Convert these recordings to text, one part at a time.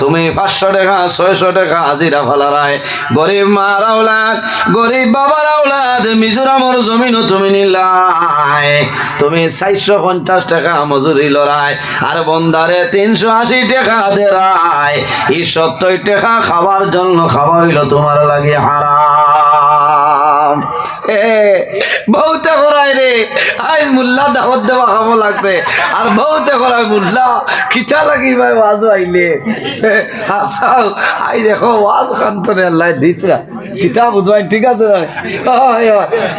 তুমি পাঁচশো টাকা, ছয়শো টাকা হাজিরা ফালারায় গরিব মার আওলাদ, গরিব বাবার আওলাদ, মিজোরামর জমিনও তুমি নিলাই। তুমি চারশো পঞ্চাশ টাকা মজুরি লড়াই, আর বন্দারে তিনশো আশি টাকা দেরায় এই সত্তর টাকা খাবার জন্য খাওয়া হইল তোমার লাগে হারাম। এ, বহুতে করাই রে, আই মুল্লা দাওয়াত দেওয়া খাব লাগছে। আর বহুতে করাই মুল্লা, খিচা লাগি ভাই ওয়াজ আইলে। হাসাও আই দেখো, ওয়াজ খান্তরে আল্লাহ দিতরা। কিতাব বুধবাই, ঠিক আছে।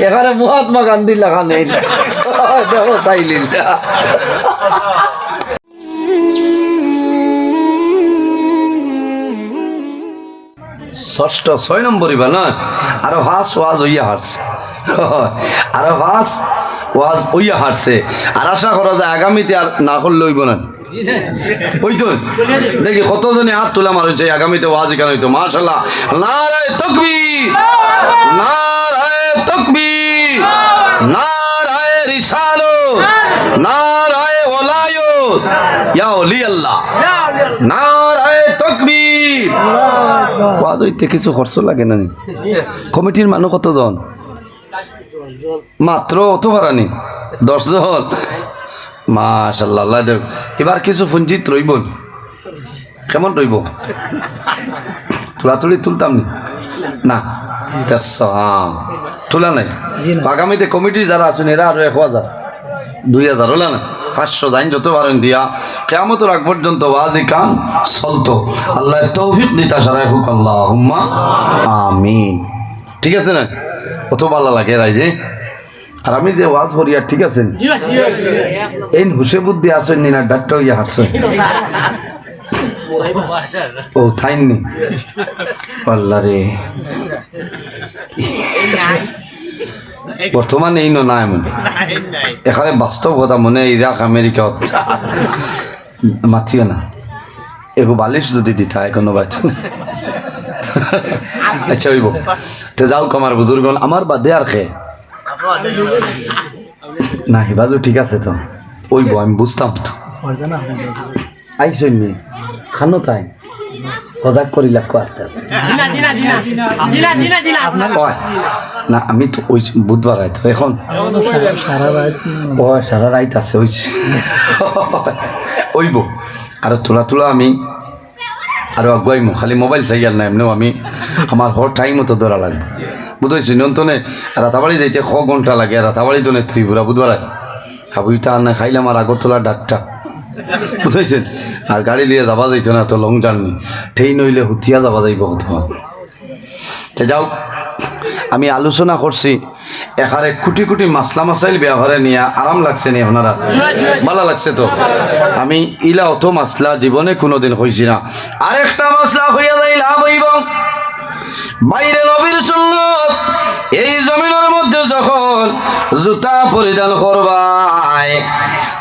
এখানে মহাত্মা গান্ধী লেখা নেই। দেখো তাইলিন ষষ্ঠ ছয় নম্বরই ইবা না? আরও হাস ওয়াজ হইয়া হারছে। আরও হাস ওয়াজ হইয়া হারছে। আর আশা করা যায় আগামীতে আর না করলে হইব না। ওই তো, দেখি কতজনে হাত তোলা মারছে আগামীতে ওয়াজ কেন হইতো? মাশাল্লাহ নারায় তকবীর নারায় তকবীর, নারায় রিসালো নারায় ওলায়ত ইয়া ওলি আল্লাহ নারায় তকবীর ওয়াজ হইতে কিছু খরচ লাগে না? কমিটির মানুষ কতজন? মাত্র অত ভাড়ানি দশজন। মাশাল্লাহ দেব এবার কিছু পুঞ্জিত রইব কেমন রইব? তুলাতুলি তুলতাম নি? তোলা নাই? আগামীতে কমিটির যারা আছেন এরা আরও এক হাজার দুই হাজার হলো না? পাঁচশো যাইন যত পারেন দিয়া কেমত রাখ পর্যন্ত ওয়াজি কাম চলতো। আল্লাহ তৌফিক দিতা সারাই হুক আল্লাহ আমিন। ঠিক আছে না? অত ভালো লাগে রাই যে। আর আমি যে ওয়াজ করি আর ঠিক আছেন এই হুসে বুদ্ধি আসেন নি না ডাক্তার ইয়ে হারছেন ও থাইননি আল্লাহ রে। বর্তমানে এই নাই এমন এখানে বাস্তব কথা মনে ইরাক আমেরিকা মাতিও না। এগো বালিশ যদি দিতা কোনো বাচ্চা আচ্ছা হইব। তে যাও আমার বুজুর্গ আমার বাদে আর খে। না হিবাজু ঠিক আছে তো। ওইব আমি বুঝতাম তো। আইসই নি খানো তাই। সজাগ করি লাগবো আস্তে আস্তে। জিনা জিনা জিনা। জিনা জিনা জিনা। কয়? না আমি তো ওই বুধবার আয় তো এখন? ও সারা রাইত আছে হইছে ওইব। আর তোলা তোলা আমি আরও আগুয়াইমো। খালি মোবাইল চাই আর না এমনিও আমি আমার হর টাইম মতো ধরা লাগবে। বুঝাইছি নিয়ন্ত্রণে রাতাবাড়ি যাইতে ছ ঘণ্টা লাগে? রাতাবাড়ি তো ত্রিপুরা বুধবার। হাবুইটা আর না খাইলে আমার আগরতলা ডাকটা। বুঝাইছেন? আর গাড়ি লিয়ে যাবা যাইতো না, তো লং জার্নি ট্রেন হইলে হুতিয়া যাবা যাইব কোথাও। তে যাও, আমি আলোচনা করছি। এখানে কোটি কোটি মাসলা মাসাইল ব্যবহারে নিয়ে আরাম লাগছে নি আপনারা। ভালো লাগছে তো। আমি ইলা অত মাসলা জীবনে কোনোদিন হয়েছি না। আরেকটা মাসলা হইয়া যাই, লাভ হইব। বাইরে নবীর সুন্নত, এই জমিনের মধ্যে যখন জুতা পরিধান করবাই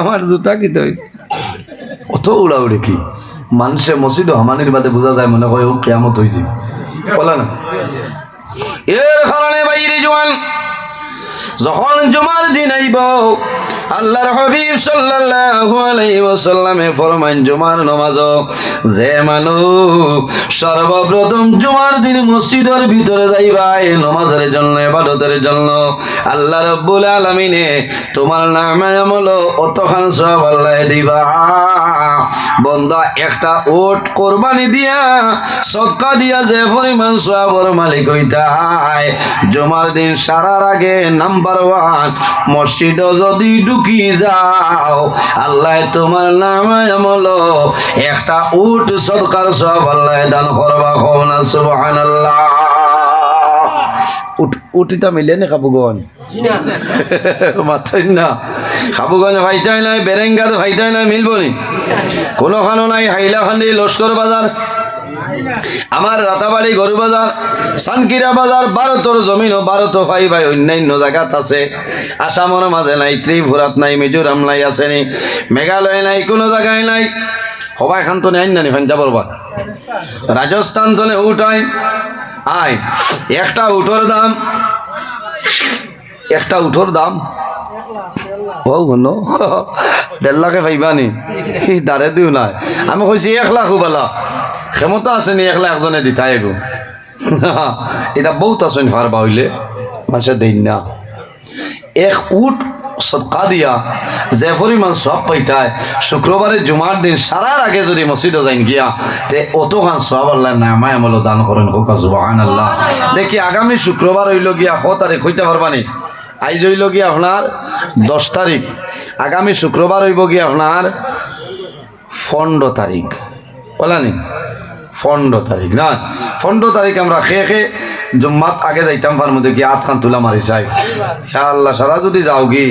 আমার জুতা কিতে হয়েছে। অত উড়াউড়ি কি? মানুষে মসজিদ হামানির বাদে বোঝা যায় মনে হয় ও কেয়ামত হয়েছে বলা না। এর কারণে বাইরে জোয়ান যখন জুমার দিন আইব, আল্লাহর হাবিব সাল্লাল্লাহু আলাইহি ওয়াসাল্লামে ফরমান জুমার নামাজ, যে মানুষ সর্বপ্রথম জুমার দিন মসজিদের ভিতরে যাইবা, এই নামাজের জন্য, ইবাদতের জন্য, আল্লাহ রাব্বুল আলামিনে তোমার নামে আমল অতখান সব আল্লাহ দিবা। বন্দা, একটা ওট কোরবানি দিয়া, সদকা দিয়া যে পরিমাণ সওয়াবের মালিক হইতায় জুমার দিন সারার আগে নাম্বার ওয়ান মসজিদ যদি ঢুকি যাও আল্লাহ তোমার নামে আমল একটা উট সদকার সব আল্লাহ দান করবা কও না সুবহানাল্লাহ। উট উটিটা মিলে নে কাবুগন মাথায় না। খাবুগঞ্জ ভাইটাই নাই বেরেঙ্গাদ ভাইটাই নাই মিলবনি? কোনোখানো নাই হাইলাখান্দি লস্কর বাজার। আমার রাতাবাড়ি গরু বাজার, সানকিরা বাজার ভারতর জমিন ভারত ভাই ভাই, অন্যান্য জায়গাত আছে। আসামর মাঝে নাই, ত্রিপুরাত নাই, মিজোরাম নাই আসেনি মেঘালয় নাই, কোনো জায়গায় নাই। সবাই খান তো নেই নানি ফান যাবর বা রাজস্থান তো নে উঠাই আয় একটা উঠোর দাম, একটা উঠোর দাম। ও গণ দেড় লাখে পাইবানি দাঁড়ে দিও নাই। আমি কইছি এক লাখ বলা ক্ষমতা আছে নি এক লাখ জনে দিতাই গো। এটা বহুত আছেন ফারবা হইলে মানুষের দিন না। এক উট সৎকা দিয়া যে পরিমাণ সব পাইতায় শুক্রবারে জুমার দিন সারার আগে যদি মসজিদে যাইন গিয়া, তে অত খান সব আল্লাহ নামায় আমল দান করেন হোক সুবাহান আল্লাহ দেখি আগামী শুক্রবার হইল গিয়া ক তারিখ হইতে পারবানি আইজ হইল গিয়া আপনার দশ তারিখ আগামী শুক্রবার হইব গিয়া আপনার পনেরো তারিখ। বলানি পনেরো তারিখ, না? পনেরো তারিখ আমরা খেয়ে খেয়ে জুম্মাত আগে যাইতাম পার মধ্যে কি আট খান তুলা মারি চাই। আল্লাহ, সারা যদি যাও কি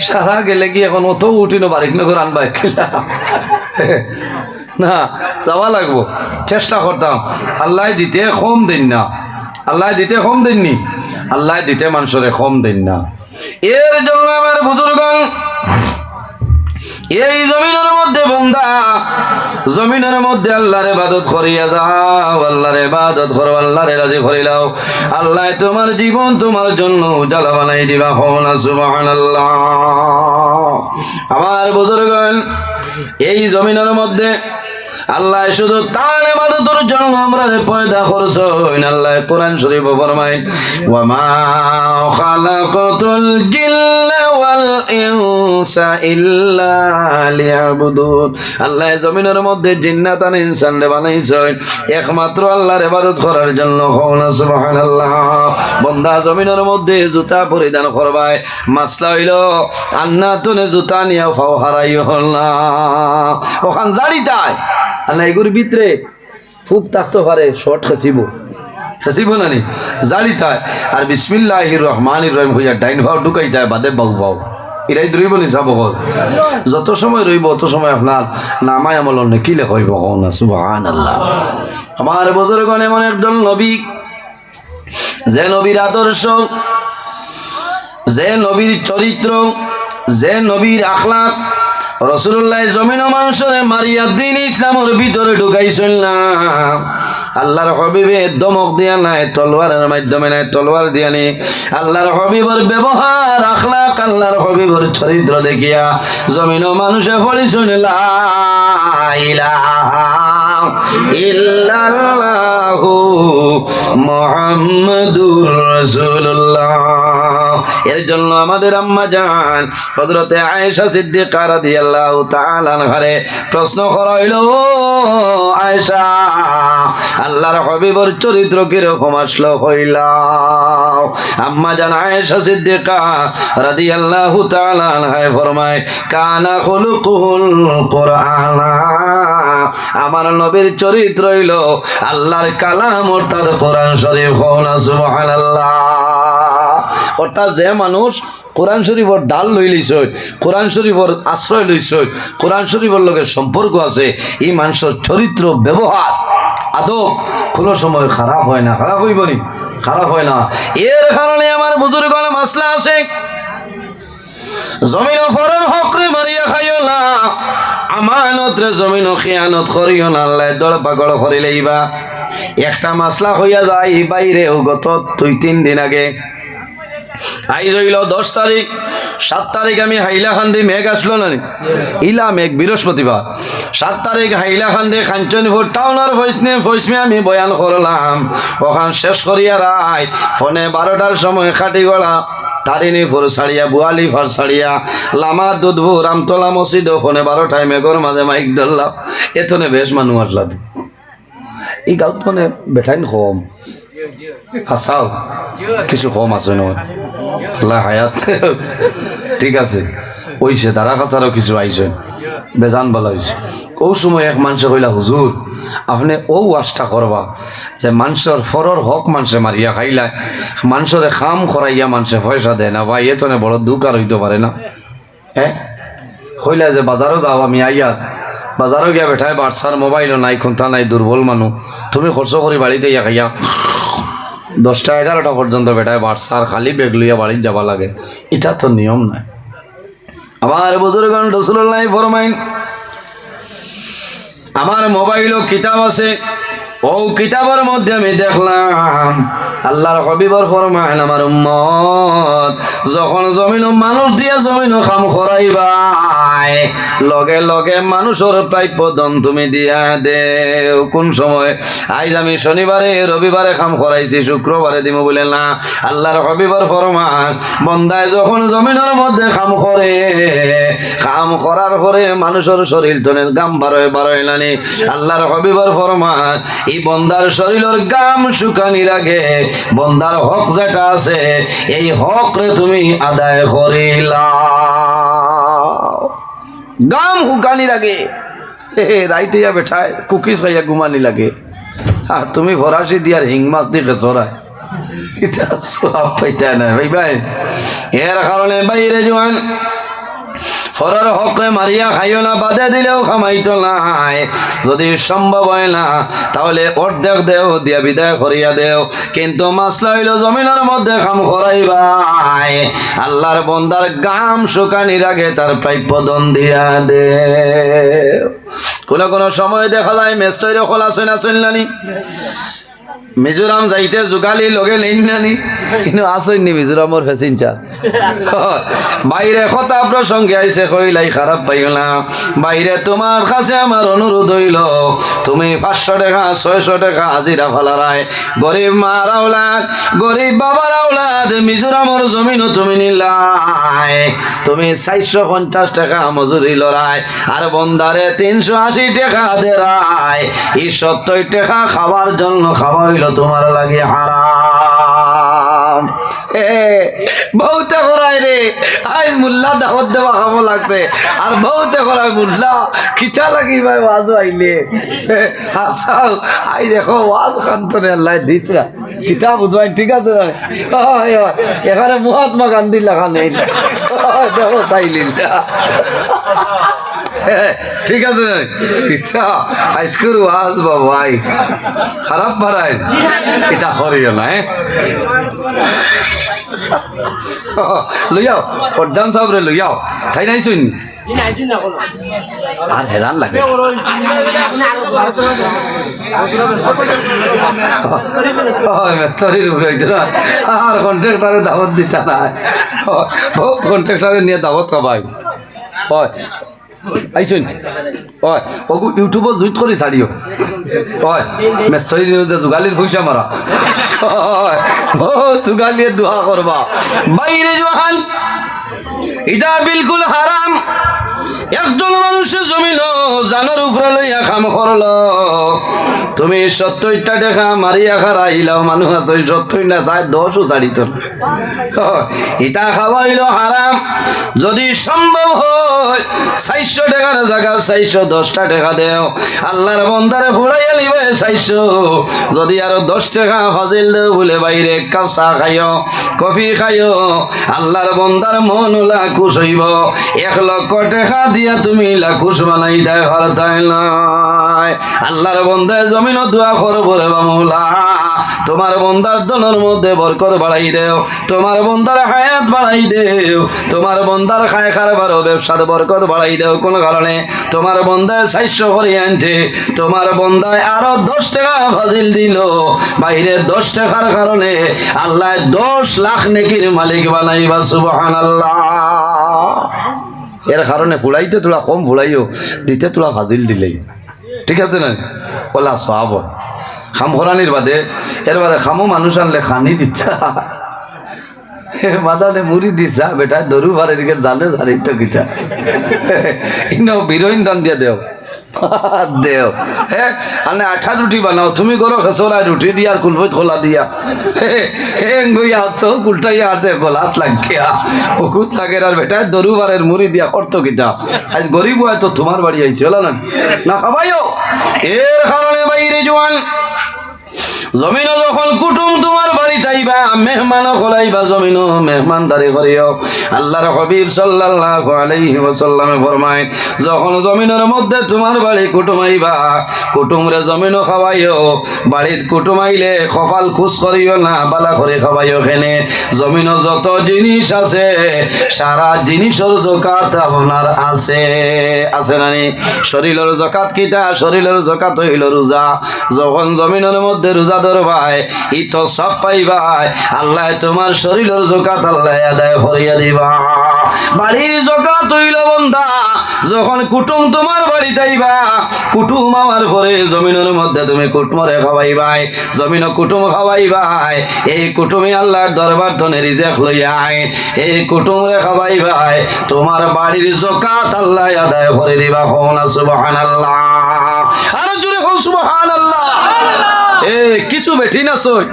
সারা গেলে কি এখন অত উঠিন বারিক নগর আনবা না যাওয়া লাগবো। চেষ্টা করতাম। আল্লাহ দিতে কম দিন না। আল্লাহ দিতে কম দিন নি। আল্লাহ দিতে মানুষরে কম দিন না। এর জন্য আমার বুজুর্গ এই জমিনের মধ্যে বন্ধা জমিনের মধ্যে আল্লাহর বাদত করিয়া যাও, আল্লাহর বাদত করো, আল্লাহরে রাজি করিলাও আল্লাহ তোমার জীবন তোমার জন্য উজালা বানাই দিবা হওনা সুবহানাল্লাহ। আমার বুজুর্গ এই জমিনের মধ্যে আল্লাহ শুধু তার ইবাদতের জন্য আমরা পয়দা করছ আল্লাহ কোরআন শরীফ ফরমায় খালাকাতুল ওয়াল ইনসা ইল্লা লিয়াবুদুন। আল্লাহ জমিনের মধ্যে জিন্নাত আর ইনসান রে একমাত্র আল্লাহর ইবাদত করার জন্য হওনা সুবহানাল্লাহ। বন্দা জমিনের মধ্যে জুতা পরিধান মাসলা হইল আন্না তুনে জুতা নিয়ে ফাও হারাইও না। ওখান তাই। আল্লাহ এগুর ভিতরে ফুক থাকতে পারে, শর্ট খাসিব। খাসিব না নি? জাড়ি তাই আর বিসমিল্লাহ রহমান রহিম হইয়া ডাইন ভাও ঢুকাই তাই বাদে বাউ ভাও। এরাই ধরিব নি চাব যত সময় রইব, অত সময় আপনার নামায় আমল নেকিলে হইব না? সুবহান আল্লাহ আমার বজরগণ, এমন একজন নবী, যে নবীর আদর্শ, যে নবীর চরিত্র, যে নবীর আখলাক রসুল্লাহ জমিন মানুষরে মারিয়া দিন ইসলামের ভিতরে ঢুকাইছিল না। আল্লাহর হবিবে দমক দিয়া নাই, তলোয়ারের মাধ্যমে নাই, তলোয়ার দিয়া নি আল্লাহর হবিবর ব্যবহার আখলাক আল্লাহর হবিবর চরিত্র দেখিয়া জমিন মানুষে পড়িছিল লা ইলাহা ইল্লাল্লাহু মুহাম্মাদুর রাসূলুল্লাহ। এর জন্য আমাদের আম্মা জান, হযরতে আয়েশা সিদ্দিকা রাদিয়াল্লাহু তাআলা ঘরে প্রশ্ন করা হইল আয়েশা, আল্লাহর হাবিবর চরিত্র কীরকম আসলো হইলা আম্মা জান আয়েশা সিদ্দিকা রাদিয়াল্লাহু তাআলা আনহায় ফরমায়, কানা খুলুকুল আমার নবীর চরিত্র হইল আল্লাহর কালাম অর্থাৎ কোরআন শরীফ হওয়া সুবহানাল্লাহ। অর্থাৎ যে মানুষ কোরআন শরীফর ডাল লই লইছ কোরআন শরীফর আশ্রয় লইছ কোরআন শরীফর লগে সম্পর্ক আছে, এই মানুষের চরিত্র, ব্যবহার, আদব কোনো সময় খারাপ হয় না, খারাপ হইব নি? খারাপ হয় না। এর কারণে আমার বুজুর্গণ মাসলা আছে। জমিন ফরের হকরে মারিয়া খাইও না। আমানত রে জমিন খিয়ানত করিও না। আল্লাহ দড় পাগড় করি লইবা একটা মাসলা হইয়া যায় বাইরেও গত দুই, তিন দিন আগে। আই রইল, দশ তারিখ, সাত তারিখ আমি হাইলাখান্দি মেঘ আসলো না ইলা মেঘ, বৃহস্পতিবার। সাত তারিখ হাইলাখান্দি কাঞ্চনপুর টাউনার ভয়েস নিয়ে আমি বয়ান করলাম। ওখান শেষ করিয়া রাই ফোনে বারোটার সময় খাটি গড়া তারিণী ফুর ছাড়িয়া বুয়ালি ফার ছাড়িয়া, লামা দুধবু রামতলা মসজিদ ফোনে বারোটায় মেঘর মাঝে মাইক ধরলাম। এতনে বেশ মানুষ আসলা তো। এই গাঁত মানে বেঠাইন কম আসাও কিছু কম আছে নয় আল্লাহ হায়াত। ঠিক আছে। ওইছে তারা কাছারও কিছু আইসেন বেজান বলা হয়েছে ও সময় এক মানুষে কইলা, হুজুর, আপনি ও ওয়াজটা করবা। যে মানুষের ফরর হক মানুষে মারিয়া খাইলা, মানুষরে খাম করাইয়া মানুষে পয়সা দেয় না বা এতনে বড় দুঃখ আর হইতে পারে না। হ্যাঁ কইলা যে, বাজারও যাও আমি আইয়া, বাজারও গিয়া বেঠায়, বাচ্চার মোবাইলও নাই, খুন্তা নাই, দুর্বল মানুষ তুমি খরচ করি বাড়িতে ইয়া খাইয়া দশটা এগারোটা পর্যন্ত বেটায় বাচ্চার খালি বেগ লইয়া বাড়ির যাবা লাগে। এটা তো নিয়ম নাই আমার বুজুর্গান রসুল্লাহ ফরমাইন, আমার মোবাইলও কিতাব আছে, ও কিতাবের মধ্যে আমি দেখলাম, আল্লাহর হবিবর ফরমাইন, আমার উম্মত, যখন জমিন মানুষ দিয়ে জমিন কাম করাইবাই লগে লগে মানুষের প্রাপ্য দন তুমি দিয়া দেও। কোন সময়? আজ আমি শনিবারে, রবিবারে কাম করাইছি শুক্রবারে দিব বলে না। আল্লাহর হবিবর ফরমান, বন্দায় যখন জমিনের মধ্যে কাম করে কাম করার পরে মানুষের শরীর তনের গাম বারোয় বারোয় নানি আল্লাহর হবিবর ফরমান, এই বন্দার শরীরের গাম শুকানির আগে বন্দার হক যেটা আছে, এই হক রে তুমি আদায় করিলা। গাম হুকানি লাগে। রাইতে যাবে ঠায় কুকি খাইয়া ঘুমানি লাগে। আর তুমি ফরাসি দিয়ার হিং মাছ দিয়ে চড়ায় এটা সব পাইতে না ভাই ভাই। এর কারণে বাইরে জোয়ান ফরার হকরে মারিয়া খাইও না, বাদে দিলেও খামাইতো নাই যদি সম্ভব হয় না, তাহলে অর্ধেক দেও, দিয়া বিদায় করিয়া দেও। কিন্তু মাসলা হইল জমিনের মধ্যে খাম করাইবাই আল্লাহর বন্দার গাম শুকানির আগে তার প্রাপ্য দন দিয়া দে। কোন কোন সময় দেখা যায় মেস্তৈর খোলা সইনা চললানি মিজোরাম যাইতে যোগালি লগে নেই কিন্তু আসেননি মিজোরামর ফেসিনচা বাইরে কথা প্রসঙ্গে আইসে কইলাই খারাপ পাইও বাইরে তোমার কাছে আমার অনুরোধ হইল, তুমি পাঁচশো টাকা, ছয়শো টাকা হাজিরা ফালারায় গরিব মার আওলাদ গরিব বাবার আওলাদ মিজোরামর জমিনও তুমি নিলাই তুমি চারশো পঞ্চাশ টাকা মজুরি লড়াই আর বন্দারে তিনশো আশি টাকা দেরায় এই সত্তর টাকা খাবার জন্য খাওয়া হইল তোমার লাগে হারাম। এ বহুতে করাই রে, আই মুল্লা, দাওয়াত দেওয়া খাব লাগছে। আর বহুতে করাই মুল্লা, খিচা লাগি ভাই ওয়াজ আইলে। হাসাও আই দেখো, ওয়াজ খান্তনে আল্লাহ দিতরা। কিতাব উদ্বাই ঠিক আছে। এখানে মহাত্মা গান্ধী লেখা নেই। দেখো তাইলিল ঠিক আছে। ইচ্ছা আইসকুর ওয়াজ বাবাই খারাপ পারাই এটা হরিও না হ্যাঁ? লইয়াও প্রধান সাহেব রে লইয়াও তাই নাই শুন? আর হেরান লাগে। আর কন্ট্রাক্টারে দাওয়াত দিতা না বহুত কন্ট্রাক্টারে নিয়ে দাওয়াত খাবাই হয় আইসুন হয়। অগু ইউটিউবত জুইত কৰি চাৰিও। হয়। মেস্তরি যোগালির পয়সা মারা হয়। অ যোগালীয়ে দোহা কৰবা। বাইরে জোহান ইটা বিলকুল হারাম একজন মানুষের জমিল জানোর উপরে লইয়া খাম করল। তুমি সত্তরটা টাকা মারিয়া খার আইলাও মানুষ আছে সত্তর না চাই দশও চারি তোর। ইটা খাওয়াইল হারাম। যদি সম্ভব হয়, চারশো টাকার জায়গা, চারশো দশটা টাকা দেও। আল্লাহর বন্দারে ফুড়াইয়া লিবে চারশো। যদি আরও দশ টাকা ফাজিল দেও, বলে বাইরে এক কাপ চা খাইও, কফি খাইও, আল্লাহর বন্দার মন লাকুশ হইব। এক লক্ষ টাকা দিয়া তুমি লাকুশ বানাই দেয়, হর তাই নয় আল্লাহর বন্দায় জমিন দোয়া করব রে বামুলা। তোমার বন্দার দলের মধ্যে বরকর বাড়াই দেও, তোমার বন্দার হায়াত বাড়াই দেও, তোমার বন্দার খায় খারবার ব্যবসার বরকত বাড়াই দেও, কোন কারণে? তোমার বন্দায় সাহায্য করে আনছে, তোমার বন্দায় আরও দশ টাকা ফাজিল দিল। বাইরে দশ টাকার কারণে আল্লাহ দশ লাখ নেকির মালিক বানাইবা সুবহান আল্লাহ এর কারণে ফুড়াইতে তোরা কম ফুড়াইও দিতে তোরা ভাজিল দিলেই। ঠিক আছে না ওলা সব খাম খরানির বাদে এর বাদে খামো মানুষ আনলে খানি দিচ্ছা মাদানে মুড়ি দিছা বেটা দরু ভারের জালে জারি তো গিতা ইনো বিরোইন দিয়া দেও। হ্যাঁ আনে আঠা রুটি বানাও। তুমি করো খেসরায় রুটি দিয়া আর কুলফত খোলা দিয়া। হে গইয়া আছো কুলটাইয়া আর গলাত লাগিয়া। বহুত লাগে আর বেটা দরু ভারের মুড়ি দিয়া করত আজ গরিব হয় তো তোমার বাড়ি আইছে না না খাবাইও এর কারণে বাইরে জোয়ান জমিনও যখন কুটুম তোমার বাড়ি তাইবা মেহমানও খোলাইবা জমিনও মেহমানদারি করিও। আল্লাহর হবিব সাল্লাল্লাহু আলাইহি ওয়াসাল্লামে ফরমায়, যখন জমিনের মধ্যে তোমার বাড়ি কুটুম আইবা, কুটুমরে জমিনও খাওয়াইও বাড়িত কুটুম আইলে কপাল খুশ করিও না, বালা করে খাওয়াইও খেনে। জমিনও যত জিনিস আছে, সারা জিনিসের জকাত আপনার আছে। আছে নানি শরীরের জকাত কিটা? শরীরের জকাত হইল রোজা। যখন জমিনের মধ্যে রোজা ধরবাই ই তো সব পাইবাই আল্লাহ তোমার শরীরের জকাত আল্লাহ আদায় করিয়া দিবা। বাড়ির জকাত হইল বন্ধা, যখন কুটুম তোমার বাড়িতে আইবা, কুটুম আমার ঘরে জমিনের মধ্যে তুমি কুটুমরে খাওয়াইবাই জমিন কুটুম খাওয়াইবাই এই কুটুমে আল্লাহর দরবার ধনে রিজেক লইয়াই এই কুটুমরে খাওয়াইবাই তোমার বাড়ির জকাত আল্লাহ আদায় করে দিবা হন সুবহানাল্লাহ। আর এ, কিছু বেঠি না সই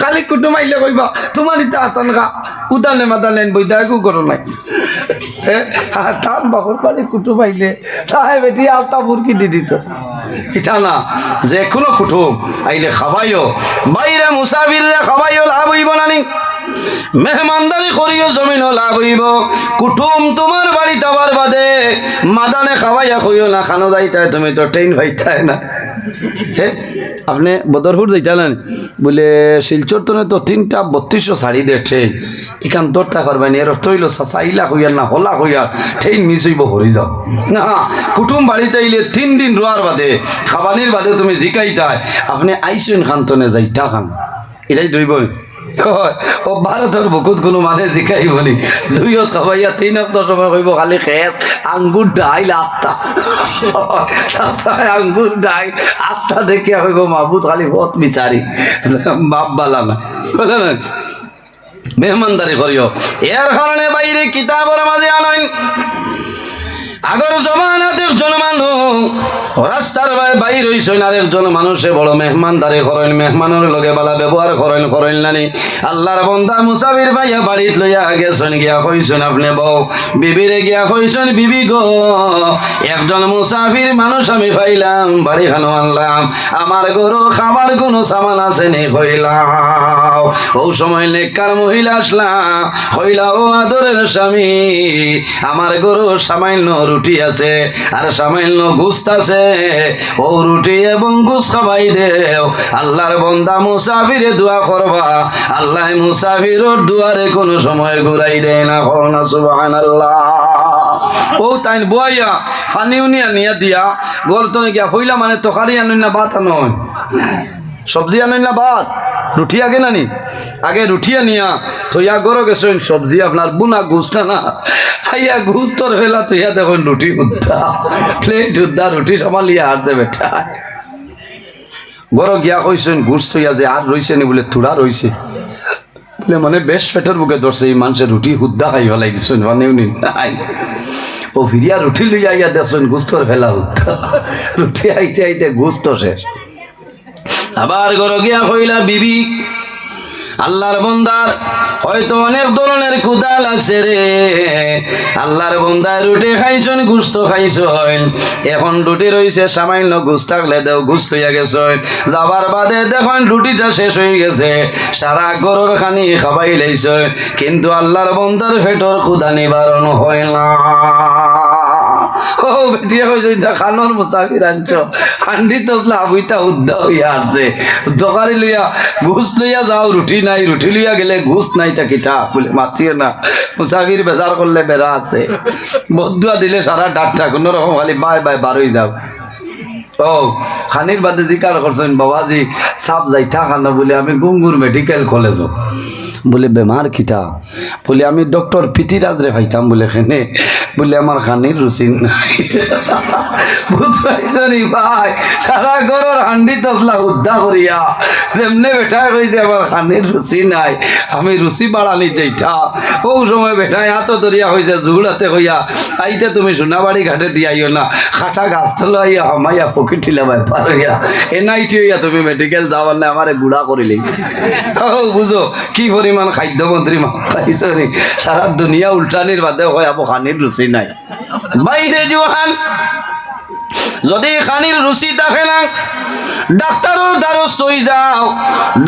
খালি কুটুম আইলে কইবা তোমার ইতা আসান গা। উদানে মাদানে বইদা একু করো নাই। আর তান বাপর বাড়ি কুটুম আইলে তাই বেটি আলতা মুরগি দি দিত। ইটা না, যে কোনো কুটুম আইলে খাবাইও। বাইরে মুসাফিররে খাবাইও লাভ হইব নানি মেহমানদারি করিও জমিন লাভ হইব। কুটুম তোমার বাড়ি যাবার বাদে। মাদানে খাওয়াইয়া কইও না, খানো যাইতায় তুমি তো ট্রেন ভাইতায় না। হে, আপনি বদরপুর যাইতালেন, বলে শিলচর তো তো তিনটা বত্রিশশো শাড়ি দে ট্রেন এখান দরটা করবেন, এর অর্থ হইল চাইলা হইয়া না হলা হইয়া ঠেই মিস হইব হরি যাও। না, কুটুম বাড়িতে আইলে তিন দিন রোয়ার বাদে, খাবানির বাদে তুমি জিকাইতায় আপনি আইসেন খান তনে যাইতা খান। এটাই দুই বল ও ভারতের বুকুত কোনো মানে জিকাইবনি দুইত খাবাইয়া তিন অক্ট সময় কইব, খালি খেত, আঙ্গুর, ডাইল আঙ্গুর ডাইল, আস্তা দেখিয়া কইব মাহবুদ খালি পথ বিচারি বাপ বালা না বুঝলেন না? মেহমানদারি করিও এর কারণে বাইরে কিতাবের মাঝে আনাই আগর জমানাত একজন মানুষ রাস্তার বাই বাইর হইছেন আর একজন মানুষে, বড় মেহমানদারি করেন মেহমানের লগে বালা ব্যবহার করেন করেন নানি। আল্লাহর বন্দা মুসাফির ভাইয়া বাড়িত লইয়া গেছেন, গিয়া কইছেন, আপনি বউ, বিবিরে গিয়া কইছেন, বিবি গো, একজন মুসাফির মানুষ আমি পাইলাম বাড়ি খানো আনলাম, আমার গরু, খাবার কোনো সামান আছে নি কইলাম ও সময় নেককার মহিলা আসলাম হইলা ও আদরের স্বামী, আমার গরু সামান্য রুটি আছে, আর সামান্য গুস্ত আছে। ও রুটি এবং গুস খাবাই দেও। আল্লাহর বন্দা মুসাফিরে দোয়া করবা। আল্লাহ মুসাফিরর দুয়ারে কোনো সময় ঘুরাই দেয় না করোনা না সুবহানাল্লাহ। ও তাই বইয়া ফানি উনিয়া নিয়া দিয়া, গলতনে গিয়া হইলা মানে তকারি আনুন না বাত আনয় সবজি আনুন না, ভাত? রুটি আগে নানি? আগে রুটিয়া নিয়া থইয়া গরো গেছেন সবজি আপনার বুনা গুছটা না। হাইয়া গুছ তোর ফেলা তুইয়া দেখুন রুটি উদ্দা প্লেট উদ্দা, রুটি সামালিয়া আসছে বেটা। গরো গিয়া কইছেন গুছ থইয়া যে আর রইছে নি বলে, থুড়া রইছে। বলে মানে বেশ পেটের বুকে ধরছে, এই মানুষের রুটি হুদ্দা খাই ফেলাই দিছেন মানে উনি নাই। ও ফিরিয়া রুটি লইয়া আইয়া দেখছেন গুস্তর ফেলা হুদ্দা রুটি আইতে আইতে গুস্ত শেষ। আবার গরো গিয়া কইলা, বিবি, আল্লাহর বন্দার হয়তো অনেক ধরনের ক্ষুদা লাগছে রে। আল্লাহর বন্দার রুটি খাইছন, গুস্ত খাইছন। এখন রুটি রইছে, সামান্য গুস থাকলে দেও গুস হইয়া গেছন যাবার বাদে দেখুন, রুটিটা শেষ হয়ে গেছে। সারা গরুর খানি খাবাই লাইছ। কিন্তু আল্লাহর বন্দার ফেটর ক্ষুদা নিবারণ হয় না। ও বেটিয়া কইছে যা খানোর মুসাফির আনছ। হান্ডি তসলা আবুইতা উদ্দা হইয়া লইয়া ঘুষ লইয়া যাও রুটি নাই রুটি লইয়া গেলে ঘুষ নাই তা কিটা বলে, মাতিও না মুসাফির বেজার করলে বেড়া আছে। বদুয়া দিলে সারা ডাক্তার কোনো রকম খালি বাই বাই বারোই যাও। ও খানির বাদে জিকার করছেন, বাবাজি, সাপ যাইতা খানা বলে আমি গুঙ্গুর মেডিকেল কলেজ বলে বেমার খিতা। বলে আমি ডক্টর পিতিরাজ রে ভাইতাম বলে খেনে বলে আমার খানির রুচি নাই। ভাই সারা ঘরের হান্ডি তসলা উদ্দা করিয়া যেমনে বেটায় কইছে আমার খানির রুচি নাই। আমি রুচি বাড়ানি যাইতা ও সময় বেটায় হাত ধরিয়া হয়েছে জুড়াতে হইয়া আইতে তুমি সোনাবাড়ি ঘাটে দিয়াইও না, খাটা গাছ তলো আইয়া হামাইয়া পকেট ঠিলাবাই পার হইয়া এনআইটি হইয়া তুমি মেডিকেল যাওয়ার না আমারে গুড়া করিলি। ও বুঝো, কি পরিমাণ খাদ্যমন্ত্রী পাইছো নি? সারা দুনিয়া উল্টানির বাদে হয় আবো, খানির রুচি নাই। বাইরে জোহান, যদি খানির রুচি থাকে না ডাক্তারের দ্বারো চই যাও।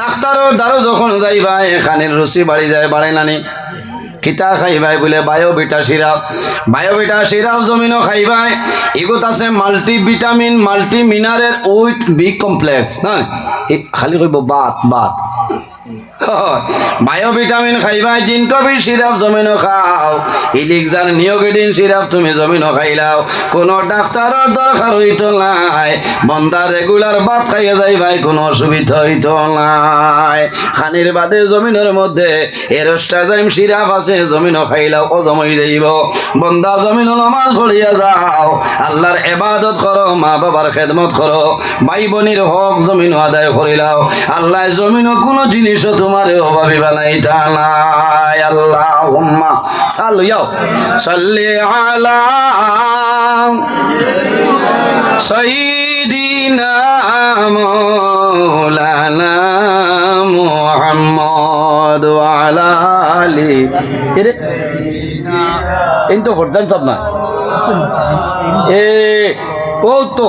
ডাক্তারের দ্বারো যখন যাইবা খানির রুচি বাড়ি যায়, বাড়ে নানি কিতা খাইবাই বলে, বায়োবিটা সিরাপ বায়োবিটা সিরাপ জমিনও খাইবাই। এগুত আছে multi vitamin multi mineral with B complex. এই খালি কইব বাত বাত। বায়োভিটামিন খাইবাই জিনটবির সিরাপ জমিনও খাও ইলিকজার নিয়োগেডিন সিরাপ তুমি জমিনও খাইলাও কোনো ডাক্তারের দরকার হইতো নাই। বন্দা রেগুলার ভাত খাইয়ে যাই ভাই, কোনো অসুবিধা হইতো নাই। খানির বাদে জমিনের মধ্যে এরোস্টাজাইম সিরাপ আছে জমিনও খাইলাও অজমই যাইব। বন্দা জমিন নমাজ পড়িয়া যাও। আল্লাহর এবাদত করো মা বাবার খেদমত করো ভাই বোনের হক জমিন আদায় করিলাও আল্লাহ জমিনও কোনো জিনিসও তোমার অভাবী বানাইতা নাই আল্লাহ সাল সাল্লি আলা সাইয়্যিদিনা মাওলানা মুহাম্মদ ওয়া আলা আলি। এরে এই তো হরদান সব না? এ ও তো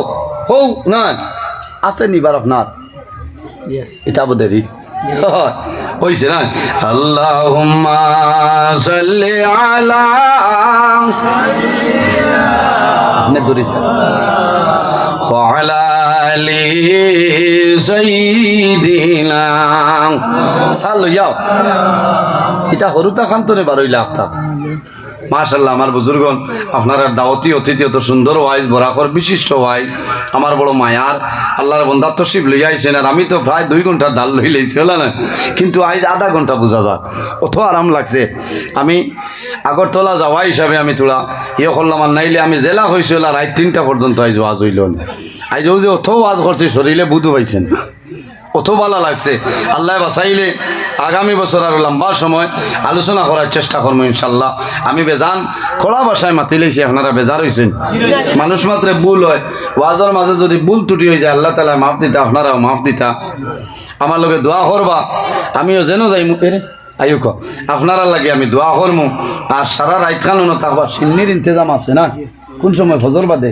হো না আছে নিবার আপনার? এটা বোধেরি হয়েছে না? আল্লাহ দরিদ্র। চাল লইয়াও এটা সৰু তাক শান্তনে বাৰু লাভ মাশাল্লাহ আমার বুজুর্গন আপনার দাওয়াতি অতিথি অত সুন্দর ওয়াইজ, বরাকর বিশিষ্ট ওয়াই আমার বড় মায়ার, আল্লাহর বন্ধার তো শিব লইয়া আইসেন আর আমি তো প্রায় দুই ঘণ্টার ডাল লই লইছি, হল না? কিন্তু আজ আধা ঘণ্টা বোঝা যা অত আরাম লাগছে। আমি আগরতলা যাওয়া হিসাবে আমি তোলা ইয়ে করলাম, আর নাইলে আমি জেলা হয়েছিল রাত তিনটা পর্যন্ত আইজ ওয়াজ হইল। না আইজ ও যে অত ওয়াজ করছে, শরীরে বুধু পাইছেন। অত ভালো লাগছে। আল্লাহ বাসাইলে আগামী বছর আরও লম্বা সময় আলোচনা করার চেষ্টা করব ইনশাল্লাহ আমি বেজান, খোলা ভাষায় মাতি লেছি, আপনারা বেজার হয়েছেন মানুষ মাত্রে ভুল হয়। ওয়াজের মাঝে যদি ভুল ত্রুটি হয়ে যায়, আল্লাহ তালা মাফ দিতা, আপনারাও মাফ দিতা। আমার লগে দোয়া করবা। আমিও যেন যাই এরে আয়ুক আপনারা লাগে আমি দোয়া করমু। আর সারা রাইত খানো থাকবা। সিন্নির ইন্তজাম আছে না? কোন সময় ফজর বাদে?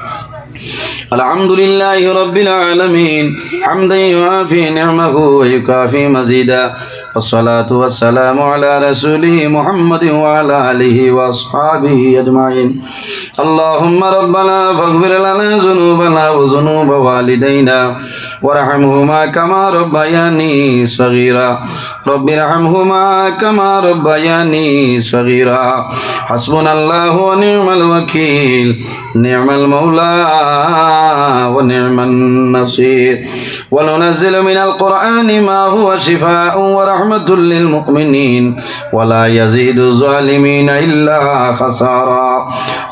الحمد لله رب العالمين. حمدا يوافي نعمه ويكافي مزيدا. والصلاة والسلام على رسوله محمد وعلى آله وأصحابه أجمعين. اللهم ربنا فاغفر لنا ذنوبنا وذنوب والدينا وارحمهما كما ربياني صغيرا. رب ارحمهما كما ربياني صغيرا. حسبنا الله ونعم الوكيل. نعم المولى ونعم النصير. وننزل من القرآن ما هو شفاء ورحمة রহমাতুল্লিল মুমিনিন। ওয়ালা ইয়াজিদু যালিমিনা ইল্লা খাসারা।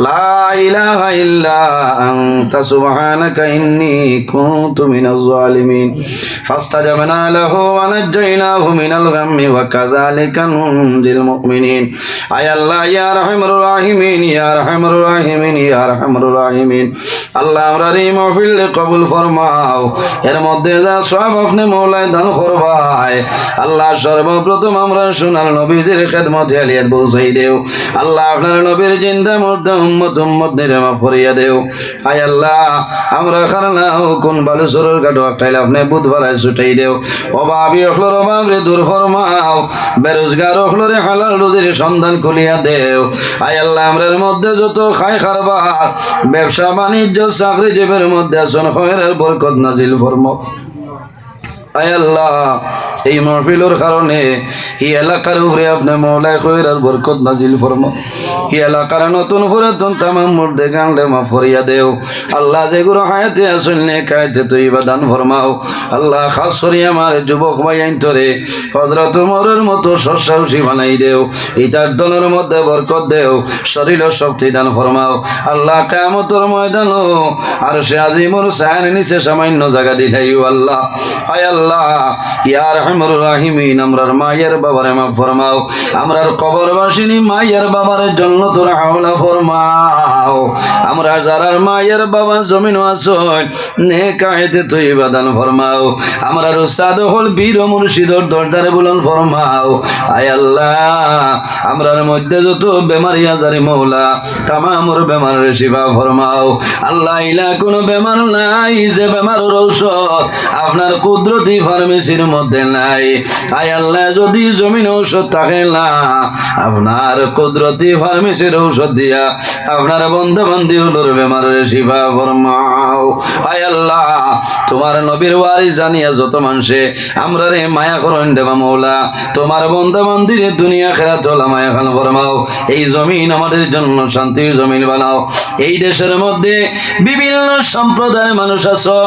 লা ইলাহা ইল্লা আনতা, সুবহানাকা ইন্নী কুনতু মিনাজ জালিমিন ফাসতাজাবনা লাহু ওয়া নাজাইনাহু মিনাল গাম্মি ওয়া কাযালিকা নুনজিল মুমিনিন। আয় আল্লাহ ইয়া রাহমানুর রাহিমিন, ইয়া রাহমানুর রাহিমিন, ইয়া রাহমানুর রাহিমিন। আল্লাহ আমরা এই মহফিল কবুল ফরমাও। এর মধ্যে যা সব আপনি মৌলায় দান করবাই। আল্লাহ সর্বপ্রথম আমরা সোনার নবীজির খেদমত হেলিয়াত পৌঁছাই দেও। আল্লাহ আপনার নবীর চিন্তার মধ্যে উম্মত উম্মত নিরামা ফরিয়া দেও। আয় আল্লাহ, আমরা খারানা কোন বালুচরের গাটো একটাইলে আপনি বুধবারায় ছুটাই দেও। অভাবী অখলোর অভাব রে দূর ফরমাও। বেরোজগার অখলোরে হালাল রোজির সন্ধান খুলিয়া দেও। আয় আল্লাহ, আমরার মধ্যে যত খাই খারবার ব্যবসা, বাণিজ্য চাকরি জীবের মধ্যে আসন খয়ের বরকত নাজিল ফরম আয় আল্লাহ, এই মহফিলের কারণে এই এলাকার উপরে আপনি মৌলাই খৈরার বরকত নাজিল ফরম। এই এলাকার নতুন ফুরাতন তামাম মুর্দে গানলে মা ফরিয়া দেও। আল্লাহ যেগুলো হায়াতে আসল নে কায়তে তুই বা দান ফরমাও। আল্লাহ খাস করি আমার যুবক ভাই আইন্তরে হজরত মরের মতো সরসাউসি বানাই দেও। ইতার দলের মধ্যে বরকত দেও শরীর শক্তি দান ফরমাও। আল্লাহ কামতর ময়দান আর সে আজিমর সায়ন নিচে সামান্য জায়গা দিলাইও আল্লাহ। আয় আল্লাহ আল্লাহ। ইয়ার আমরার মধ্যে যত বেমারি আজারি মৌলা তামামুর বেমারের শিবা ফরমাও। আল্লাহ, ইলা কোনো বেমার নাই যে বেমারের ঔষধ। আপনার কুদরতি ফার্মেসির মধ্যে নাই, আয় আল্লাহ যদি জমিন ঔষধ থাকে না, আপনার কুদরতি ফার্মেসির ঔষধ দিয়া আপনার বন্ধু বান্ধি হলোর বেমারের শিবা ফরমাও। আয় আল্লাহ, তোমার নবীর ওয়ারি জানিয়া যত মানুষে আমরা রে মায়া করন দেবা মৌলা, তোমার বন্ধু বান্ধিরে দুনিয়া খেরা তোলা মায়া খান ফরমাও। এই জমিন আমাদের জন্য শান্তির জমিন বানাও। এই দেশের মধ্যে বিভিন্ন সম্প্রদায়ের মানুষ আছে,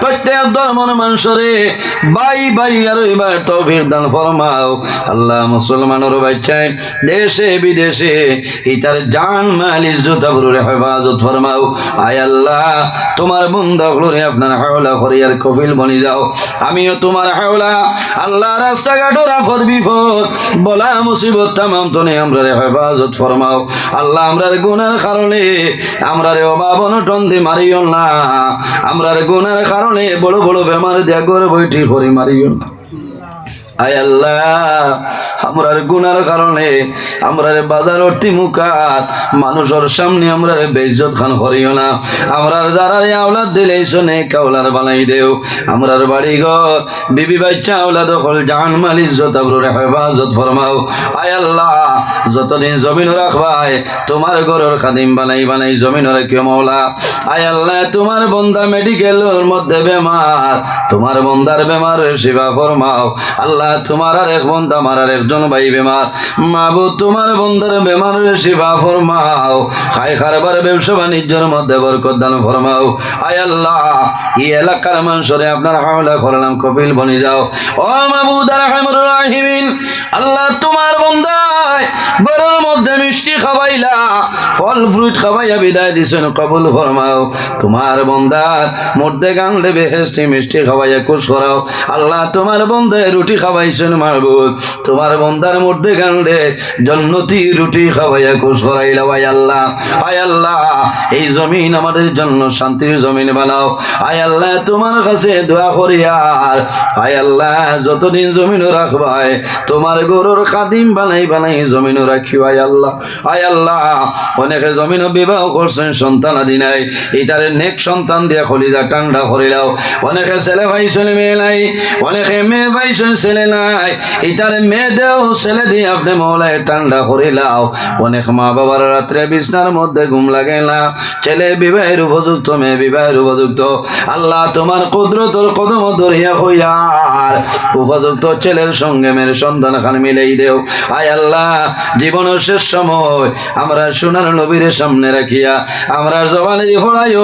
প্রত্যেক ধর্মের মানুষরে বাই বাই, আর এবার তৌফিক দান ফরমাও। আল্লাহ মুসলমানের বাচ্চায়, দেশে বিদেশে ইতার জান মাল ইজ্জত, আবরুর হেফাজত ফরমাও। আয় আল্লাহ, তোমার বন্ধা হলরে আপনার হাওলা হরিয়ার কফিল বনি যাও। আমিও তোমার হাওলা, আল্লাহ রাস্তাঘাটর আফদ বিপদ। বলা মুসিবত তামাম তনে আমরা রে হেফাজত ফরমাও। আল্লাহ আমরার গুনার কারণে আমরা রে অভাব অনটন দি মারিও না। আমরার গুনার কারণে বড় বড় বেমার দিয়া করে বইটি করি মারিও না আয় আল্লাহ, আমরার গুনার কারণে, আমরার বাজার অর্থি মুখাত মানুষের সামনে আমরার বেইজ্জত খান করিও না। আমরার যারা আওলাদ দিলে শোনে কাওলার বানাই দেও। আমরার বাড়ি ঘর বিবি বাচ্চা, আওলাদ হল জান মাল ইজ্জত, আবরুর হেফাজত ফরমাও। আয় আল্লাহ, যতদিন জমিন রাখবাই তোমার ঘরের খাদিম বানাই বানাই জমিন রাখিও মাওলা। আয় আল্লাহ, তোমার বন্দা মেডিকেলের মধ্যে বেমার, তোমার বন্দার বেমার সেবা ফরমাও। আল্লাহ তোমার আর এক বন্ধা, আমার আর একজন ভাই বেমার। মাবুদ, তোমার বন্দার বেমার সেবা ফরমাও। খাই খারবার ব্যবসা বাণিজ্যের মধ্যে বরকত দান ফরমাও। আয় আল্লাহ, এই এলাকার মানুষরে আপনার হাওলা করলাম, কপিল বনি যাও। ও আর রহমান, আল্লাহ তোমার বন্দায় গরুর মধ্যে মিষ্টি খাওয়াইলা, ফল ফ্রুট খাবাইয়া বিদায় দিছেন, কবুল ফরমাও। তোমার বন্দার মধ্যে গানলে বেহেস্টি মিষ্টি খাওয়াইয়া কুশ করাও। আল্লাহ তোমার বন্দায় রুটি খাওয়াইছেন মারবুদ তোমার বন্দার মধ্যে গানলে জন্নতি রুটি খাওয়াইয়া কুশ করাইলা, ভাই আল্লাহ আয় আল্লাহ। এই জমিন আমাদের জন্য শান্তির জমিন বানাও। আয় আল্লাহ, তোমার কাছে দোয়া করি আর। আয় আল্লাহ, যতদিন জমিন রাখবাই তোমার গরুর কাদিম বানাই বানাই জমিন রাখিও আয় আল্লাহ। আয় আল্লাহ, অনেকে জমিন বিবাহ করছেন, সন্তান আদি নাই। এটারে নেক সন্তান দিয়া খলিজা টান্ডা করিলাও। অনেকে ছেলে ভাইছেন মেয়ে নাই। অনেকে মেয়ে ভাইছেন ছেলে নাই। এটারে মেয়ে দেও, ছেলে দিয়ে আপনি মৌলায় টান্ডা করিলাও অনেক মা বাবার রাত্রে বিছনার মধ্যে ঘুম লাগে না। ছেলে বিবাহের উপযুক্ত, মেয়ে বিবাহের উপযুক্ত। আল্লাহ তোমার কুদরতর কদম ধরিয়া হইয়ার উপযুক্ত ছেলের সঙ্গে মেয়ের সন্তান খান মিলেই দেও। আয় আল্লাহ, জীবনের শেষ সময় আমরা সোনার নবীর সামনে রাখিয়া আমরা জবানে হলাই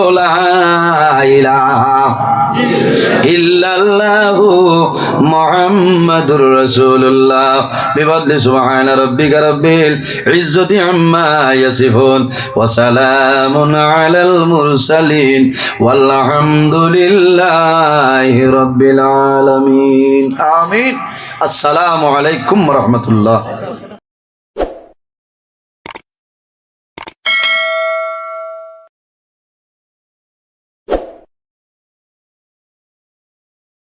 ইল্লাল্লাহু মুহাম্মাদুর রাসূলুল্লাহ। বিফadli সুবহান রাব্বিকা রাব্বিল ইজ্জতি আম্মা ইয়াসিফুন। ওয়া সালামুন আলাল মুরসালিন। ওয়ালহামদুলিল্লাহি রাব্বিল আলামিন। আমিন। আসসালামু আলাইকুম ওয়া রাহমাতুল্লাহ।